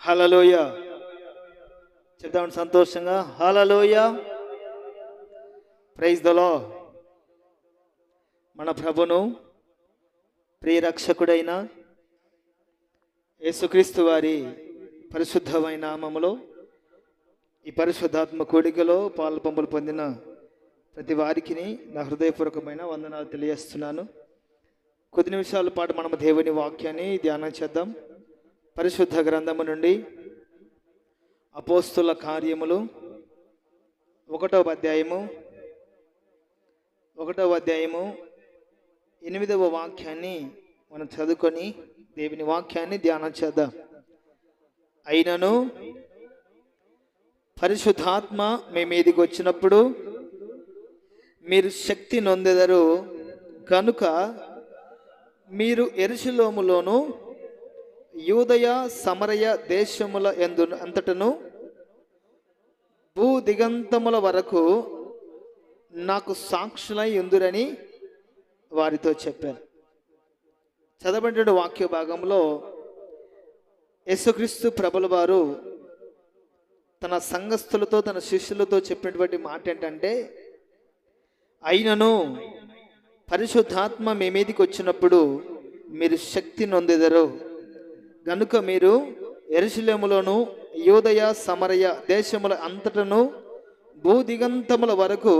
హలలోయ చెప్తామండి సంతోషంగా. హలలోయ ప్రైజ్ దలో మన ప్రభును ప్రియరక్షకుడైన యేసుక్రీస్తు వారి పరిశుద్ధమైన నామములో ఈ పరిశుద్ధాత్మ కోడికలో పాలు పంపులు పొందిన ప్రతి వారికి నా హృదయపూర్వకమైన వందనాలు తెలియజేస్తున్నాను. కొద్ది నిమిషాల పాటు మనం దేవుని వాక్యాన్ని ధ్యానం చేద్దాం. పరిశుద్ధ గ్రంథము నుండి అపోస్తుల కార్యములు ఒకటవ అధ్యాయము ఒకటవ అధ్యాయము ఎనిమిదవ వాక్యాన్ని మనం చదువుకొని దేవుని వాక్యాన్ని ధ్యానం చేద్దాం. అయినను పరిశుద్ధాత్మ మీ మీదికి వచ్చినప్పుడు మీరు శక్తి నొందెదరు కనుక మీరు ఎరుశలోములోను యూదయ సమరయ దేశముల ఎందు అంతటను భూ దిగంతముల వరకు నాకు సాక్షులై ఎందురని వారితో చెప్పారు చదవబడిన వాక్య భాగంలో యేసుక్రీస్తు ప్రభుల వారు తన సంఘస్థులతో తన శిష్యులతో చెప్పినటువంటి మాట ఏంటంటే అయినను పరిశుద్ధాత్మ మీ మీదికి వచ్చినప్పుడు మీరు శక్తి నొందెదరు. గనుక మీరు ఎరుశలేములోను యోదయ సమరయ దేశముల అంతటను భూదిగంతముల వరకు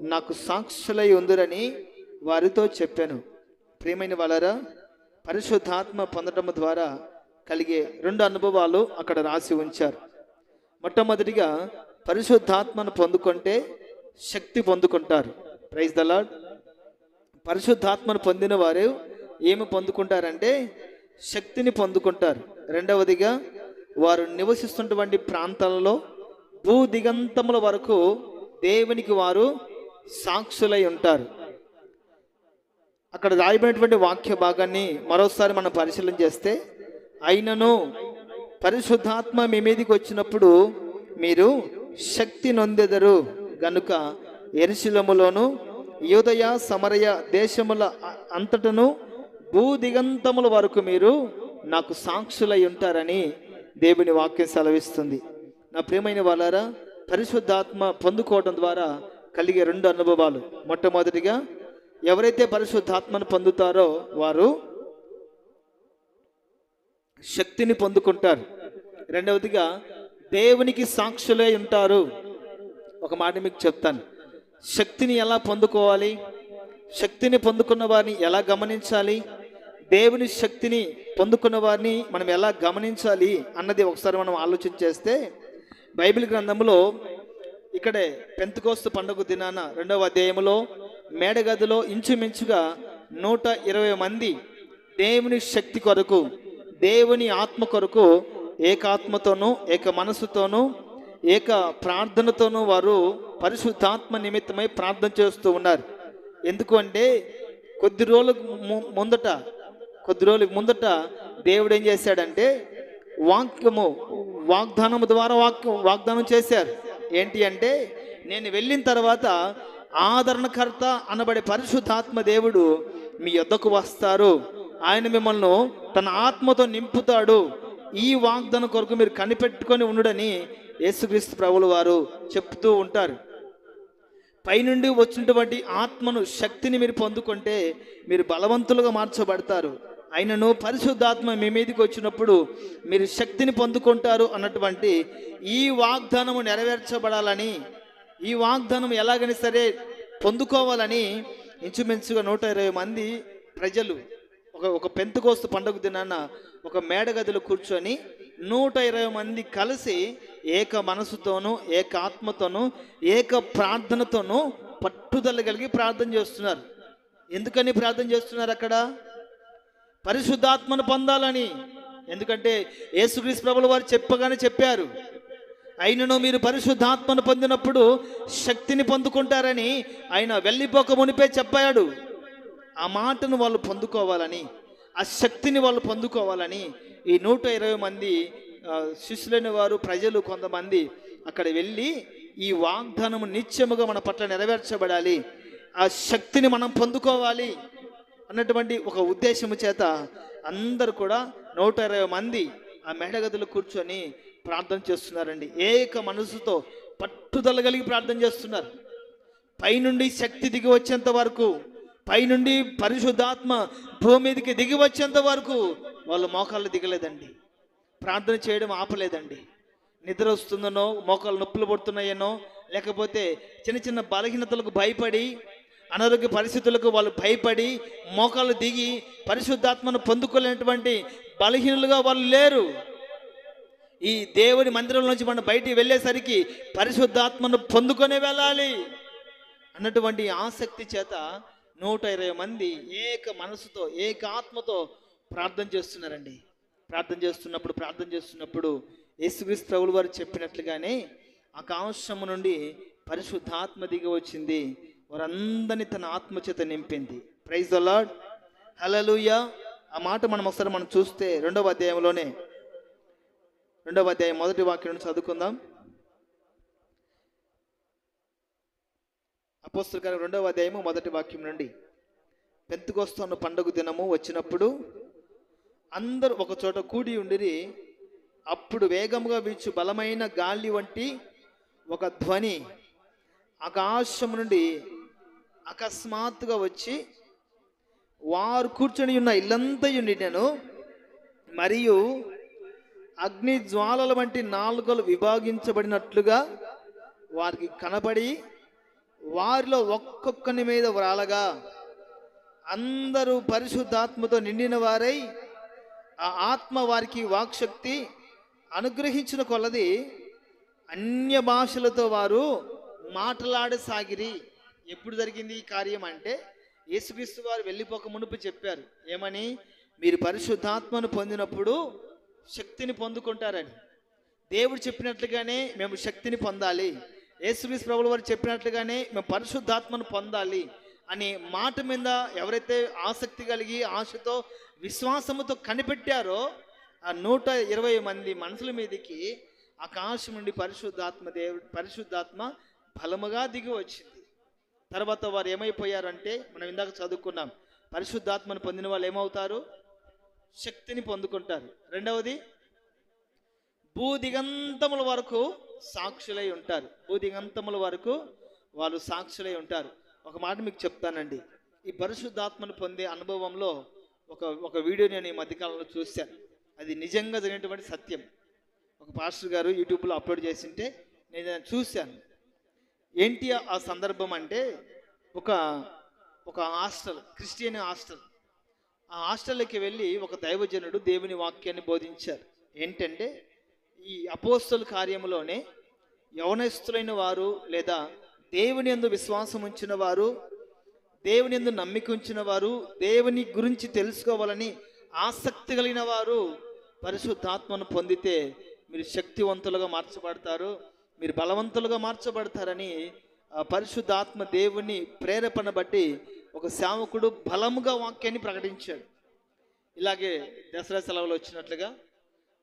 నాకు సాక్షులై ఉందిరని వారితో చెప్పాను. ప్రియమైన వాళ్ళరా పరిశుద్ధాత్మ పొందడం ద్వారా కలిగే రెండు అనుభవాలు అక్కడ రాసి ఉంచారు. మొట్టమొదటిగా పరిశుద్ధాత్మను పొందుకుంటే శక్తి పొందుకుంటారు. ప్రైజ్ ద పరిశుద్ధాత్మను పొందిన వారు ఏమి పొందుకుంటారంటే శక్తిని పొందుకుంటారు. రెండవదిగా వారు నివసిస్తున్నటువంటి ప్రాంతాలలో భూ దిగంతముల వరకు దేవునికి వారు సాక్షులై ఉంటారు. అక్కడ రాయబడినటువంటి వాక్య భాగాన్ని మరోసారి మనం పరిశీలన చేస్తే అయినను పరిశుద్ధాత్మ మీ మీదకి వచ్చినప్పుడు మీరు శక్తి నొందెదరు. గనుక ఎరుశిలములోను యోదయ సమరయ దేశముల అంతటను భూ దిగంతముల వరకు మీరు నాకు సాక్షులై ఉంటారని దేవుని వాక్యం సెలవిస్తుంది. నా ప్రియమైన వాళ్ళారా పరిశుద్ధాత్మ పొందుకోవడం ద్వారా కలిగే రెండు అనుభవాలు. మొట్టమొదటిగా ఎవరైతే పరిశుద్ధాత్మను పొందుతారో వారు శక్తిని పొందుకుంటారు. రెండవదిగా దేవునికి సాక్షులై ఉంటారు. ఒక మాట మీకు చెప్తాను. శక్తిని ఎలా పొందుకోవాలి? శక్తిని పొందుకున్న వారిని ఎలా గమనించాలి? దేవుని శక్తిని పొందుకున్న వారిని మనం ఎలా గమనించాలి అన్నది ఒకసారి మనం ఆలోచన చేస్తే బైబిల్ గ్రంథంలో ఇక్కడే పెంతకోస్తు పండుగ దినాన రెండవ అధ్యాయంలో మేడగదిలో ఇంచుమించుగా నూట ఇరవై మంది దేవుని శక్తి కొరకు దేవుని ఆత్మ కొరకు ఏకాత్మతోనూ ఏక మనసుతోనూ ఏక ప్రార్థనతోనూ వారు పరిశుద్ధాత్మ నిమిత్తమై ప్రార్థన చేస్తూ ఉన్నారు. ఎందుకు అంటే కొద్ది రోజులకు ము- ముందట కొద్ది రోజులకు ముందట దేవుడు ఏం చేశాడంటే వాక్యము వాగ్దానము ద్వారా వాక్యం వాగ్దానం చేశారు. ఏంటి అంటే నేను వెళ్ళిన తర్వాత ఆదరణకర్త అనబడే పరిశుద్ధాత్మ దేవుడు మీ యొద్దకు వస్తారు. ఆయన మిమ్మల్ని తన ఆత్మతో నింపుతాడు. ఈ వాగ్దానం కొరకు మీరు కనిపెట్టుకొని ఉండుడని యేసుక్రీస్తు ప్రభులు వారు చెప్తూ ఉంటారు. పైనుండి వచ్చినటువంటి ఆత్మను శక్తిని మీరు పొందుకుంటే మీరు బలవంతులుగా మార్చబడతారు. ఆయనను పరిశుద్ధాత్మ మీ మీదకి వచ్చినప్పుడు మీరు శక్తిని పొందుకుంటారు అన్నటువంటి ఈ వాగ్దానము నెరవేర్చబడాలని ఈ వాగ్దానం ఎలాగని సరే పొందుకోవాలని ఇంచుమించుగా నూట ఇరవై మంది ప్రజలు ఒక ఒక పెంతుకోస్తు పండుగ దినాన ఒక మేడగదిలో కూర్చొని నూట ఇరవై మంది కలిసి ఏక మనసుతోనూ ఏక ఆత్మతోనూ ఏక ప్రార్థనతోనూ పట్టుదల కలిగి ప్రార్థన చేస్తున్నారు. ఎందుకని ప్రార్థన చేస్తున్నారు అక్కడ? పరిశుద్ధాత్మను పొందాలని. ఎందుకంటే యేసుక్రీస్తు ప్రభుల వారు చెప్పగానే చెప్పారు. అయినను మీరు పరిశుద్ధాత్మను పొందినప్పుడు శక్తిని పొందుకుంటారని ఆయన వెళ్ళిపోక మునిపే చెప్పాడు. ఆ మాటను వాళ్ళు పొందుకోవాలని ఆ శక్తిని వాళ్ళు పొందుకోవాలని ఈ నూట ఇరవై మంది శిష్యులైన వారు ప్రజలు కొంతమంది అక్కడ వెళ్ళి ఈ వాగ్దానము నిత్యముగా మన పట్ల నెరవేర్చబడాలి. ఆ శక్తిని మనం పొందుకోవాలి. అన్నటువంటి ఒక ఉద్దేశము చేత అందరు కూడా నూట ఇరవై మంది ఆ మేడగదిలో కూర్చొని ప్రార్థన చేస్తున్నారండి. ఏక మనసుతో పట్టుదల కలిగి ప్రార్థన చేస్తున్నారు. పైనుండి శక్తి దిగి వచ్చేంత వరకు పైనుండి పరిశుద్ధాత్మ భూమి మీదకి దిగి వచ్చేంత వరకు వాళ్ళు మోకాళ్ళు దిగలేదండి. ప్రార్థన చేయడం ఆపలేదండి. నిద్ర వస్తుందనో మోకాళ్ళు నొప్పులు పడుతున్నాయనో లేకపోతే చిన్న చిన్న బలహీనతలకు భయపడి అనారోగ్య పరిస్థితులకు వాళ్ళు భయపడి మోకాలు దిగి పరిశుద్ధాత్మను పొందుకోలేనటువంటి బలహీనులుగా వాళ్ళు లేరు. ఈ దేవుని మందిరం నుంచి మనం బయటికి వెళ్ళేసరికి పరిశుద్ధాత్మను పొందుకొని వెళ్ళాలి అన్నటువంటి ఆసక్తి చేత నూట ఇరవై మంది ఏక మనసుతో ఏక ఆత్మతో ప్రార్థన చేస్తున్నారండి. ప్రార్థన చేస్తున్నప్పుడు ప్రార్థన చేస్తున్నప్పుడు యేసుక్రీస్తు ప్రభులు వారు చెప్పినట్లుగానే ఆకాశము నుండి పరిశుద్ధాత్మ దిగి వచ్చింది. వారందరినీ తన ఆత్మచేత నింపింది. ప్రైజ్ అలాడ్ హలలుయ ఆ మాట మనం ఒకసారి మనం చూస్తే రెండవ అధ్యాయంలోనే రెండవ అధ్యాయం మొదటి వాక్యం నుండి చదువుకుందాం. అపోస్తుల కానీ రెండవ అధ్యాయము మొదటి వాక్యం నుండి. పెంతుకొస్తున్న పండుగ దినము వచ్చినప్పుడు అందరూ ఒక చోట కూడి ఉండిరి అప్పుడు వేగముగా వీచు బలమైన గాలి వంటి ఒక ధ్వని ఆకాశం నుండి అకస్మాత్తుగా వచ్చి వారు కూర్చొని ఉన్న ఇల్లంతయు నిండెను మరియు అగ్ని జ్వాలల వంటి నాలుకలు విభాగించబడినట్లుగా వారికి కనబడి వారిలో ఒక్కొక్కని మీద వ్రాలగా అందరూ పరిశుద్ధాత్మతో నిండిన వారై ఆ ఆత్మ వారికి వాక్శక్తి అనుగ్రహించిన కొలది అన్య భాషలతో వారు మాట్లాడసాగిరి. ఎప్పుడు జరిగింది ఈ కార్యం అంటే యేసుక్రీస్తు వారు వెళ్ళిపోక మునుపు చెప్పారు. ఏమని? మీరు పరిశుద్ధాత్మను పొందినప్పుడు శక్తిని పొందుకుంటారని. దేవుడు చెప్పినట్లుగానే మేము శక్తిని పొందాలి. యేసుక్రీస్తు ప్రభుల వారు చెప్పినట్లుగానే మేము పరిశుద్ధాత్మను పొందాలి అనే మాట మీద ఎవరైతే ఆసక్తి కలిగి ఆశతో విశ్వాసముతో కనిపెట్టారో ఆ నూట ఇరవై మంది మనుషుల మీదకి ఆకాశం నుండి పరిశుద్ధాత్మ దేవుడు పరిశుద్ధాత్మ బలముగా దిగి వచ్చింది. తర్వాత వారు ఏమైపోయారంటే మనం ఇందాక చదువుకున్నాం పరిశుద్ధాత్మను పొందిన వాళ్ళు ఏమవుతారు? శక్తిని పొందుకుంటారు. రెండవది భూదిగంతముల వరకు సాక్షులై ఉంటారు. భూదిగంతముల వరకు వాళ్ళు సాక్షులై ఉంటారు. ఒక మాట మీకు చెప్తానండి. ఈ పరిశుద్ధాత్మను పొందే అనుభవంలో ఒక ఒక వీడియో నేను ఈ మధ్యకాలంలో చూశాను. అది నిజంగా జరిగినటువంటి సత్యం. ఒక పాస్టర్ గారు యూట్యూబ్లో అప్లోడ్ చేసింటే నేను చూశాను. ఏంటి ఆ సందర్భం అంటే ఒక ఒక హాస్టల్ క్రిస్టియన్ హాస్టల్. ఆ హాస్టల్కి వెళ్ళి ఒక దైవజనుడు దేవుని వాక్యాన్ని బోధించారు. ఏంటంటే ఈ అపోస్తల కార్యంలోనే యవనస్తులైన వారు లేదా దేవుని ఎందు విశ్వాసం ఉంచిన వారు దేవుని ఎందు నమ్మిక ఉంచిన వారు దేవుని గురించి తెలుసుకోవాలని ఆసక్తి కలిగిన వారు పరిశుద్ధాత్మను పొందితే మీరు శక్తివంతులుగా మార్చబడతారు. మీరు బలవంతులుగా మార్చబడతారని పరిశుద్ధాత్మ దేవుని ప్రేరేపణ బట్టి ఒక సేవకుడు బలముగా వాక్యాన్ని ప్రకటించాడు. ఇలాగే దసరా సెలవులు వచ్చినట్లుగా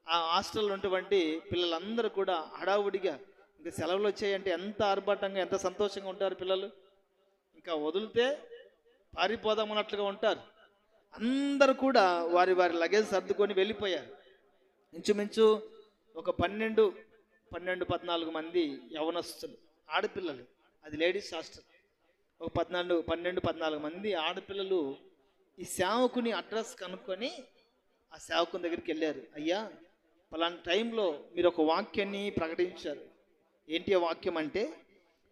ఆ హాస్టల్లో ఉన్నటువంటి పిల్లలందరూ కూడా హడావుడిగా ఇంకా సెలవులు వచ్చాయంటే ఎంత ఆర్భాటంగా ఎంత సంతోషంగా ఉంటారు పిల్లలు? ఇంకా వదిలితే పారిపోదామన్నట్లుగా ఉంటారు. అందరూ కూడా వారి వారి లగేజ్ సర్దుకొని వెళ్ళిపోయారు. ఇంచుమించు ఒక పన్నెండు పన్నెండు పద్నాలుగు మంది యవనస్తులు ఆడపిల్లలు. అది లేడీస్ హాస్టల్. ఒక పద్నాలుగు పన్నెండు పద్నాలుగు మంది ఆడపిల్లలు ఈ సేవకుని అడ్రస్ కనుక్కొని ఆ సేవకుని దగ్గరికి వెళ్ళారు. అయ్యా పలానా టైంలో మీరు ఒక వాక్యాన్ని ప్రకటించారు. ఏంటి ఆ వాక్యం అంటే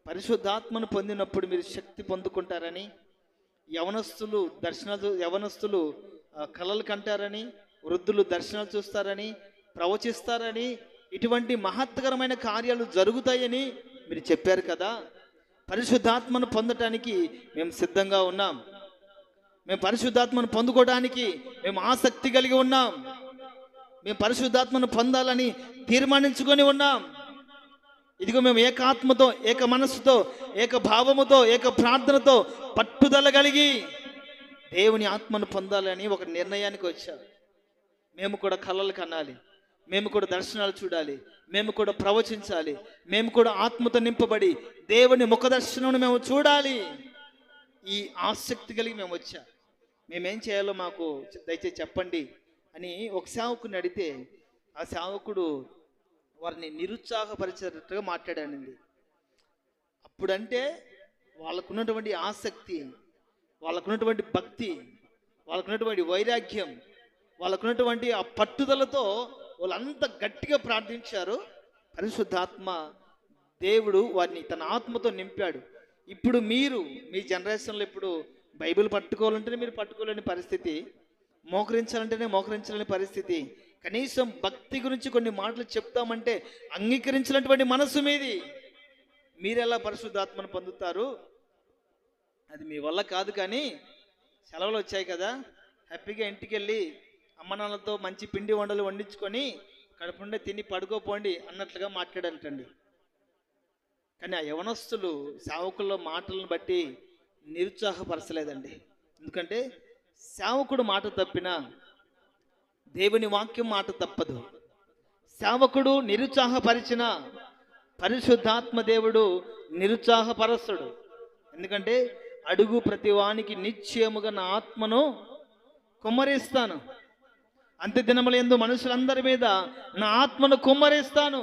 పరిశుద్ధాత్మను పొందినప్పుడు మీరు శక్తి పొందుకుంటారని యవనస్తులు దర్శనాలు యవనస్తులు కళలు కలలు కంటారని వృద్ధులు దర్శనాలు చూస్తారని ప్రవచిస్తారని ఇటువంటి మహత్తరమైన కార్యాలు జరుగుతాయని మీరు చెప్పారు కదా. పరిశుద్ధాత్మను పొందటానికి మేము సిద్ధంగా ఉన్నాం. మేము పరిశుద్ధాత్మను పొందుకోవడానికి మేము ఆసక్తి కలిగి ఉన్నాం. మేము పరిశుద్ధాత్మను పొందాలని తీర్మానించుకొని ఉన్నాం. ఇదిగో మేము ఏకాత్మతో ఏక మనస్సుతో ఏక భావముతో ఏక ప్రార్థనతో పట్టుదల కలిగి దేవుని ఆత్మను పొందాలని ఒక నిర్ణయానికి వచ్చారు మేము కూడా కళలు కనాలి మేము కూడా దర్శనాలు చూడాలి. మేము కూడా ప్రవచించాలి. మేము కూడా ఆత్మతో నింపబడి దేవుని ముఖ దర్శనం మేము చూడాలి. ఈ ఆసక్తి కలిగి మేము వచ్చా. మేమేం చేయాలో మాకు దయచేసి చెప్పండి అని ఒక సేవకుని అడిగితే ఆ సేవకుడు వారిని నిరుత్సాహపరిచేటట్టుగా మాట్లాడానండి అప్పుడంటే వాళ్ళకున్నటువంటి ఆసక్తి వాళ్ళకున్నటువంటి భక్తి వాళ్ళకున్నటువంటి వైరాగ్యం వాళ్ళకున్నటువంటి ఆ పట్టుదలతో వాళ్ళంతా గట్టిగా ప్రార్థించారు. పరిశుద్ధాత్మ దేవుడు వారిని తన ఆత్మతో నింపాడు. ఇప్పుడు మీరు మీ జనరేషన్లో ఇప్పుడు బైబిల్ పట్టుకోవాలంటేనే మీరు పట్టుకోలేని పరిస్థితి మోకరించాలంటేనే మోకరించలేని పరిస్థితి. కనీసం భక్తి గురించి కొన్ని మాటలు చెప్తామంటే అంగీకరించినటువంటి మనసు మీది. మీరెలా పరిశుద్ధాత్మను పొందుతారు? అది మీ వల్ల కాదు కానీ సెలవులు వచ్చాయి కదా. హ్యాపీగా ఇంటికి వెళ్ళి అమ్మనాన్నలతో మంచి పిండి వంటలు వండించుకొని కడుపుండే తిని పడుకోపోండి అన్నట్లుగా మాట్లాడంటండి కానీ ఆ యవనస్తులు సేవకుల మాటలను బట్టి నిరుత్సాహపరచలేదండి. ఎందుకంటే సేవకుడు మాట తప్పినా దేవుని వాక్యం మాట తప్పదు. సేవకుడు నిరుత్సాహపరిచిన పరిశుద్ధాత్మ దేవుడు నిరుత్సాహపరస్తుడు ఎందుకంటే అడుగు ప్రతివానికి నిశ్చయముగా నా ఆత్మను కుమ్మరిస్తాను. అంత్య దినముల ఎందు మనుషులందరి మీద నా ఆత్మను కుమ్మరిస్తాను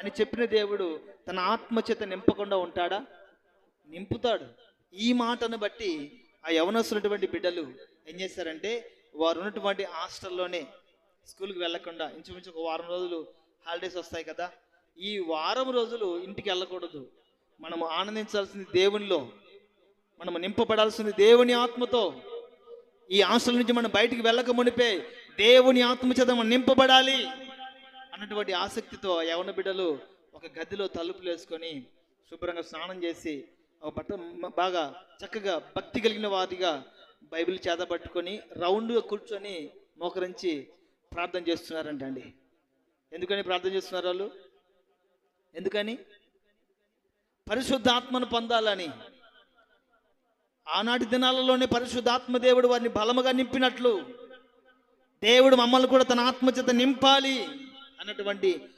అని చెప్పిన దేవుడు తన ఆత్మ చేత నింపకుండా ఉంటాడా? నింపుతాడు. ఈ మాటను బట్టి ఆ యవనస్తున్నటువంటి బిడ్డలు ఏం చేస్తారంటే వారు ఉన్నటువంటి హాస్టల్లోనే స్కూల్కి వెళ్ళకుండా ఇంచుమించు ఒక వారం రోజులు హాలిడేస్ వస్తాయి కదా ఈ వారం రోజులు ఇంటికి వెళ్ళకూడదు. మనము ఆనందించాల్సింది దేవునిలో మనము నింపబడాల్సింది దేవుని ఆత్మతో. ఈ హాస్టల్ నుంచి మనం బయటికి వెళ్ళక మునిపే దేవుని ఆత్మ మనం నింపబడాలి అన్నటువంటి ఆసక్తితో యవన బిడ్డలు ఒక గదిలో తలుపులు వేసుకొని శుభ్రంగా స్నానం చేసి ఒక బట్ట బాగా చక్కగా భక్తి కలిగిన వారిగా బైబిల్ చేత పట్టుకొని రౌండ్గా కూర్చొని మోకరించి ప్రార్థన చేస్తున్నారంటండి ఎందుకని ప్రార్థన చేస్తున్నారు వాళ్ళు? ఎందుకని? పరిశుద్ధాత్మను పొందాలని. ఆనాటి దినాలలోనే పరిశుద్ధాత్మ దేవుడు వారిని బలముగా నింపినట్లు. దేవుడు మమ్మల్ని కూడా తన ఆత్మచేత నింపాలి అన్నటువంటి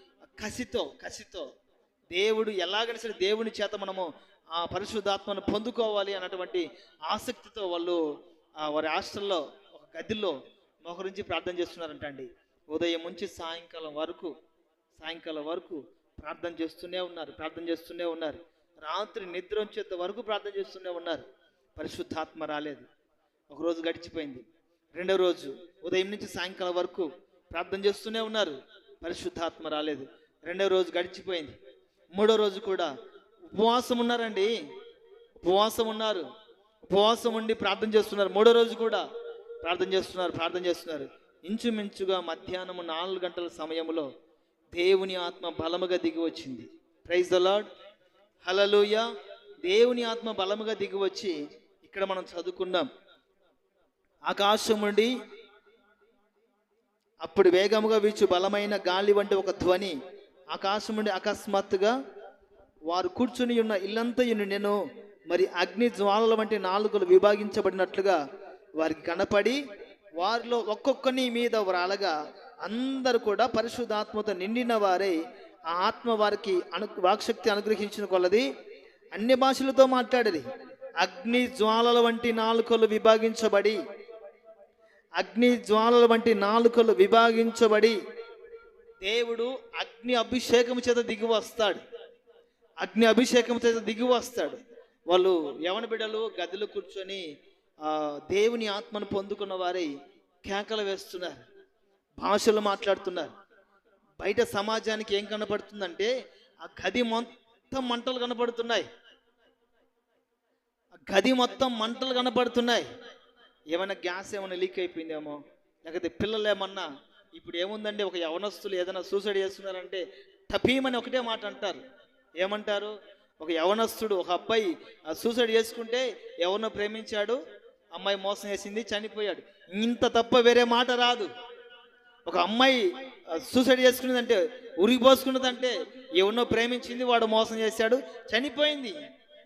కసితో కసితో దేవుడు ఎలాగైనా సరే దేవుని చేత మనము ఆ పరిశుద్ధాత్మను పొందుకోవాలి అన్నటువంటి ఆసక్తితో వాళ్ళు వారి హాస్టల్లో ఒక గదిలో మొహరించి ప్రార్థన చేస్తున్నారంట అండి. ఉదయం నుంచి సాయంకాలం వరకు సాయంకాలం వరకు ప్రార్థన చేస్తూనే ఉన్నారు ప్రార్థన చేస్తూనే ఉన్నారు. రాత్రి నిద్ర వచ్చేంత వరకు ప్రార్థన చేస్తూనే ఉన్నారు. పరిశుద్ధాత్మ రాలేదు. ఒకరోజు గడిచిపోయింది. రెండో రోజు ఉదయం నుంచి సాయంకాలం వరకు ప్రార్థన చేస్తూనే ఉన్నారు. పరిశుద్ధాత్మ రాలేదు. రెండో రోజు గడిచిపోయింది. మూడో రోజు కూడా ఉపవాసం ఉన్నారండి. ఉపవాసం ఉన్నారు. ఉపవాసం ఉండి ప్రార్థన చేస్తున్నారు. మూడో రోజు కూడా ప్రార్థన చేస్తున్నారు ప్రార్థన చేస్తున్నారు. ఇంచుమించుగా మధ్యాహ్నం నాలుగు గంటల సమయంలో దేవుని ఆత్మ బలముగా దిగి వచ్చింది. ప్రైజ్ అలాడ్ లాడ్ హలలుయ దేవుని ఆత్మ బలముగా దిగి వచ్చి ఇక్కడ మనం చదువుకున్నాం ఆకాశం నుండి అప్పుడు వేగముగా వీచు బలమైన గాలి వంటి ఒక ధ్వని ఆకాశం నుండి అకస్మాత్తుగా వారు కూర్చుని ఉన్న ఇల్లంతయును నేను మరి అగ్ని జ్వాలల వంటి నాలుకలు విభాగించబడినట్లుగా వారికి కనపడి వారిలో ఒక్కొక్కని మీద వ్రాలగా అందరూ కూడా పరిశుద్ధాత్మతో నిండిన వారే. ఆ ఆత్మ వారికి అను వాక్శక్తి అనుగ్రహించిన కొలది అన్ని భాషలతో మాట్లాడేది. అగ్ని జ్వాలల వంటి నాలుకలు విభాగించబడి అగ్ని జ్వాలల వంటి నాలుకలు విభాగించబడి దేవుడు అగ్ని అభిషేకం చేత దిగి వస్తాడు. అగ్ని అభిషేకం చేత దిగి వస్తాడు. వాళ్ళు యవన బిడ్డలు గదిలో కూర్చొని దేవుని ఆత్మను పొందుకున్న వారై కేకలు వేస్తున్నారు భాషలు మాట్లాడుతున్నారు. బయట సమాజానికి ఏం కనపడుతుందంటే ఆ గది మొత్తం మంటలు కనపడుతున్నాయి. ఆ గది మొత్తం మంటలు కనపడుతున్నాయి. ఏమైనా గ్యాస్ ఏమైనా లీక్ అయిపోయిందేమో? లేకపోతే పిల్లలు ఏమన్నా ఇప్పుడు ఏముందండి? ఒక యవనస్తులు ఏదైనా సూసైడ్ చేస్తున్నారంటే తపీమని ఒకటే మాట అంటారు. ఏమంటారు? ఒక యవనస్తుడు ఒక అబ్బాయి సూసైడ్ చేసుకుంటే ఎవరినో ప్రేమించాడు అమ్మాయి మోసం చేసింది చనిపోయాడు. ఇంత తప్ప వేరే మాట రాదు. ఒక అమ్మాయి సూసైడ్ చేసుకున్నదంటే ఉరిగిపోసుకున్నదంటే ఎవరినో ప్రేమించింది వాడు మోసం చేశాడు చనిపోయింది.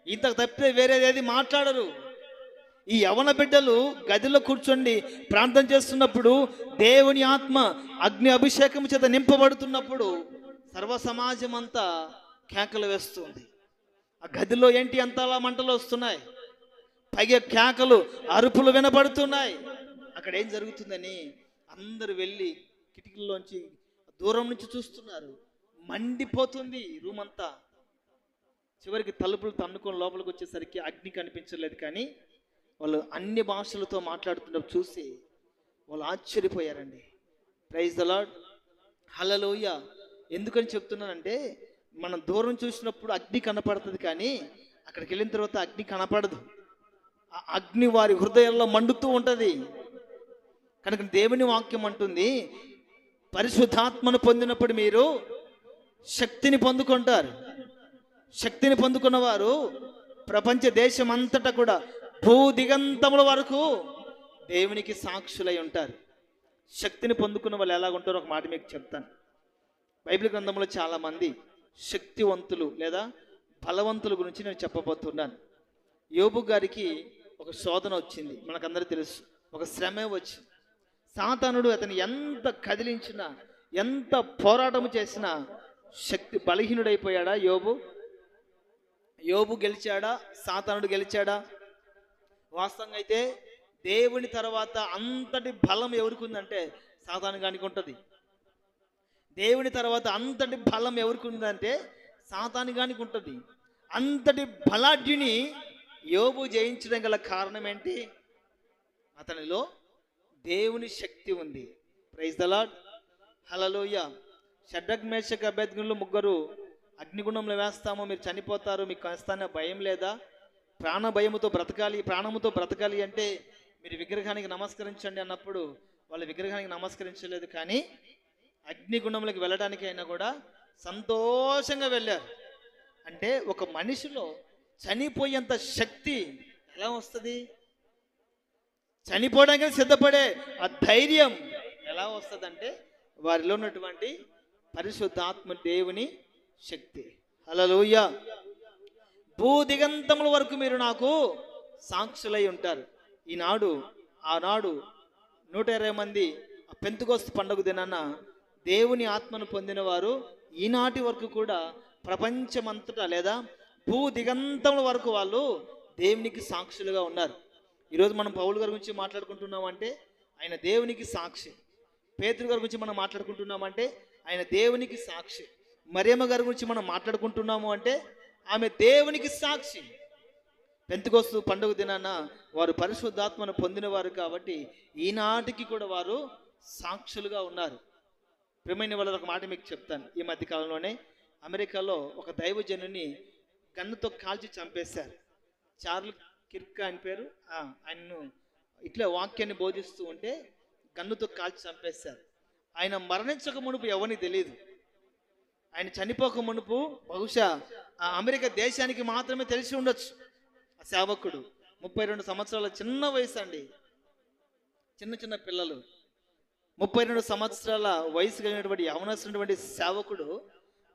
ఇంత తప్పితే ఏది మాట్లాడరు. ఈ యవన బిడ్డలు గదిలో కూర్చొని ప్రార్థన చేస్తున్నప్పుడు దేవుని ఆత్మ అగ్ని అభిషేకం చేత నింపబడుతున్నప్పుడు సర్వ సమాజం అంతా కేకలు వేస్తుంది. ఆ గదిలో ఏంటి అంతలా మంటలు వస్తున్నాయి? పైగా కేకలు అరుపులు వినబడుతున్నాయి. అక్కడ ఏం జరుగుతుందని అందరూ వెళ్ళి కిటికీల్లోంచి దూరం నుంచి చూస్తున్నారు. మండిపోతుంది రూమ్ అంతా చివరికి తలుపులు తన్నుకొని లోపలికి వచ్చేసరికి అగ్ని కనిపించలేదు కానీ వాళ్ళు అన్ని భాషలతో మాట్లాడుతున్నప్పుడు చూసి వాళ్ళు ఆశ్చర్యపోయారండి. ప్రైజ్ ద హలలోయ ఎందుకని చెప్తున్నానంటే మనం దూరం చూసినప్పుడు అగ్ని కనపడుతుంది కానీ అక్కడికి వెళ్ళిన తర్వాత అగ్ని కనపడదు. ఆ అగ్ని వారి హృదయాల్లో మండుతూ ఉంటుంది. కనుక దేవుని వాక్యం అంటుంది పరిశుద్ధాత్మను పొందినప్పుడు మీరు శక్తిని పొందుకుంటారు. శక్తిని పొందుకున్న వారు ప్రపంచ దేశం అంతటా కూడా భూ దిగంతముల వరకు దేవునికి సాక్షులై ఉంటారు. శక్తిని పొందుకున్న వాళ్ళు ఎలా ఉంటారో ఒక మాట మీకు చెప్తాను. బైబిల్ గ్రంథంలో చాలామంది శక్తివంతులు లేదా బలవంతుల గురించి నేను చెప్పబోతున్నాను. యోబు గారికి ఒక శోధన వచ్చింది. మనకందరూ తెలుసు. ఒక శ్రమే వచ్చింది. సాతానుడు అతను ఎంత కదిలించినా ఎంత పోరాటం చేసినా శక్తి బలహీనుడైపోయాడా యోబు? యోబు గెలిచాడా? సాతానుడు గెలిచాడా? వాస్తవంగా అయితే దేవుని తర్వాత అంతటి బలం ఎవరికి ఉందంటే సాతాను గానికి ఉంటుంది. దేవుని తర్వాత అంతటి బలం ఎవరికి ఉందంటే సాతాను గానికి ఉంటుంది. అంతటి బలాఢ్యుని యోబు జయించడం గల కారణం ఏంటి అతనిలో దేవుని శక్తి ఉంది. ప్రైజ్ ద హలలోయ షడ్డక్ మేషక్ అభ్యర్థులు ముగ్గురు అగ్నిగుణంలో వేస్తాము. మీరు చనిపోతారు. మీకు కస్తాన భయం లేదా? ప్రాణ భయముతో బ్రతకాలి ప్రాణముతో బ్రతకాలి అంటే మీరు విగ్రహానికి నమస్కరించండి అన్నప్పుడు వాళ్ళు విగ్రహానికి నమస్కరించలేదు కానీ అగ్నిగుణంలోకి వెళ్ళడానికి అయినా కూడా సంతోషంగా వెళ్ళారు. అంటే ఒక మనిషిలో చనిపోయేంత శక్తి ఎలా వస్తుంది? చనిపోవడానికి సిద్ధపడే ఆ ధైర్యం ఎలా వస్తుందంటే వారిలో ఉన్నటువంటి పరిశుద్ధాత్మ దేవుని శక్తి. హలో భూ దిగంతముల వరకు మీరు నాకు సాక్షులై ఉంటారు. ఈనాడు ఆనాడు నూట ఇరవై మంది ఆ పెంతుకోస్తు పండుగ దినాన దేవుని ఆత్మను పొందిన వారు ఈనాటి వరకు కూడా ప్రపంచమంతటా లేదా భూ దిగంతముల వరకు వాళ్ళు దేవునికి సాక్షులుగా ఉన్నారు. ఈరోజు మనం పౌలు గారి గురించి మాట్లాడుకుంటున్నామంటే ఆయన దేవునికి సాక్షి. పేతురు గారి గురించి మనం మాట్లాడుకుంటున్నామంటే ఆయన దేవునికి సాక్షి. మరియమ్మ గారి గురించి మనం మాట్లాడుకుంటున్నాము అంటే ఆమె దేవునికి సాక్షి. పెంతకోస్తు పండుగ దినాన వారు పరిశుద్ధాత్మను పొందినవారు కాబట్టి ఈనాటికి కూడా వారు సాక్షులుగా ఉన్నారు. ప్రేమైన వాళ్ళ ఒక మాట మీకు చెప్తాను. ఈ మధ్య కాలంలోనే అమెరికాలో ఒక దైవజనుని గన్నుతో కాల్చి చంపేశారు. చార్ల్ కిర్క్ ఆయన పేరు. ఆయన్ను ఇట్లా వాక్యాన్ని బోధిస్తూ ఉంటే గన్నుతో కాల్చి చంపేశారు. ఆయన మరణించక మునుపు ఎవరిని తెలియదు ఆయన చనిపోక మునుపు బహుశా ఆ అమెరికా దేశానికి మాత్రమే తెలిసి ఉండొచ్చు. ఆ సేవకుడు ముప్పై రెండు సంవత్సరాల చిన్న వయసు అండి. చిన్న చిన్న పిల్లలు. ముప్పై రెండు సంవత్సరాల వయసు కలిగినటువంటి యవనస్తున్నటువంటి సేవకుడు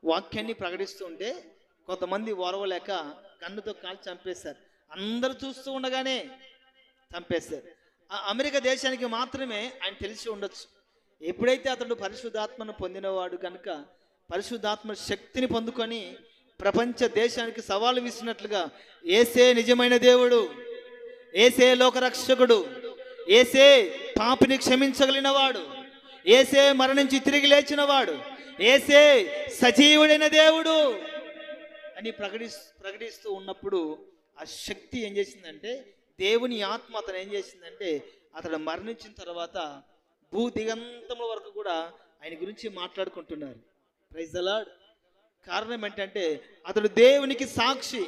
వాక్యాన్ని ప్రకటిస్తుంటే కొంతమంది ఓరవలేక కన్నుతో కాల్చి చంపేశారు. అందరూ చూస్తూ ఉండగానే చంపేశారు. ఆ అమెరికా దేశానికి మాత్రమే ఆయన తెలిసి ఉండొచ్చు. ఎప్పుడైతే అతడు పరిశుద్ధాత్మను పొందినవాడు కనుక పరిశుద్ధాత్మ శక్తిని పొందుకొని ప్రపంచ దేశానికి సవాలు విసినట్లుగా ఏసే నిజమైన దేవుడు ఏసే లోకరక్షకుడు ఏసే పాపిని క్షమించగలినవాడు ఏసే మరణించి తిరిగి లేచినవాడు ఏసే సజీవుడైన దేవుడు అని ప్రకటి ప్రకటిస్తూ ఉన్నప్పుడు ఆ శక్తి ఏం చేసిందంటే దేవుని ఆత్మ అతను ఏం చేసిందంటే అతడు మరణించిన తర్వాత భూ దిగంతముల వరకు కూడా ఆయన గురించి మాట్లాడుకుంటున్నారు. ప్రైజ్ అలాడ్ కారణం ఏంటంటే అతడు దేవునికి సాక్షి.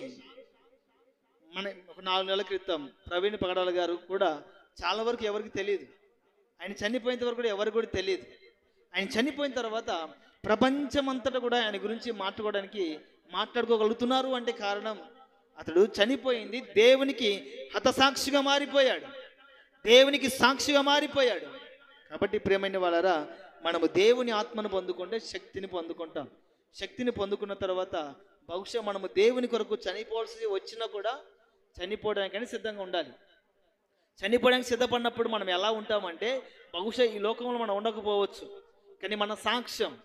మన ఒక నాలుగు నెలల క్రితం ప్రవీణ్ పగడాల గారు కూడా చాలా వరకు ఎవరికి తెలియదు ఆయన చనిపోయిన వరకు కూడా ఎవరికి కూడా తెలియదు ఆయన చనిపోయిన తర్వాత ప్రపంచమంతటా కూడా ఆయన గురించి మాట్లాడుకోవడానికి మాట్లాడుకోగలుగుతున్నారు అంటే కారణం అతడు చనిపోయింది దేవునికి హతసాక్షిగా మారిపోయాడు. దేవునికి సాక్షిగా మారిపోయాడు. కాబట్టి ప్రేమైన వాళ్ళరా మనము దేవుని ఆత్మను పొందుకుంటే శక్తిని పొందుకుంటాం. శక్తిని పొందుకున్న తర్వాత బహుశా మనము దేవుని కొరకు చనిపోవాల్సి వచ్చినా కూడా చనిపోవడానికని సిద్ధంగా ఉండాలి. చనిపోవడానికి సిద్ధపడినప్పుడు మనం ఎలా ఉంటామంటే బహుశా ఈ లోకంలో మనం ఉండకపోవచ్చు. కానీ మన సాక్ష్యం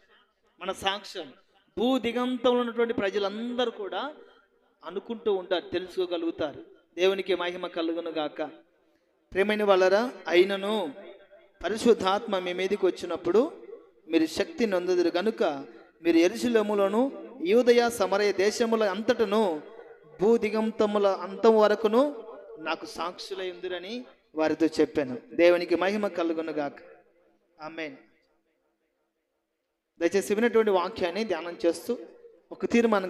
మన సాక్ష్యం భూ దిగంతంలో ఉన్నటువంటి ప్రజలందరూ కూడా అనుకుంటూ ఉంటారు తెలుసుకోగలుగుతారు. దేవునికి మహిమ కలుగును గాక ప్రేమైన వాళ్ళరా అయినను పరిశుద్ధాత్మ మీ మీదకి వచ్చినప్పుడు మీరు శక్తి నొందుదురు. కనుక మీరు ఎరుశలములను యూదయ సమరయ దేశముల అంతటను భూదిగంతముల అంతం వరకును నాకు సాక్షులై ఉందిరని వారితో చెప్పాను. దేవునికి మహిమ కలుగునుగాక. ఆమెన్. దయచేసి వినటువంటి వాక్యాన్ని ధ్యానం చేస్తూ ఒక తీర్మానం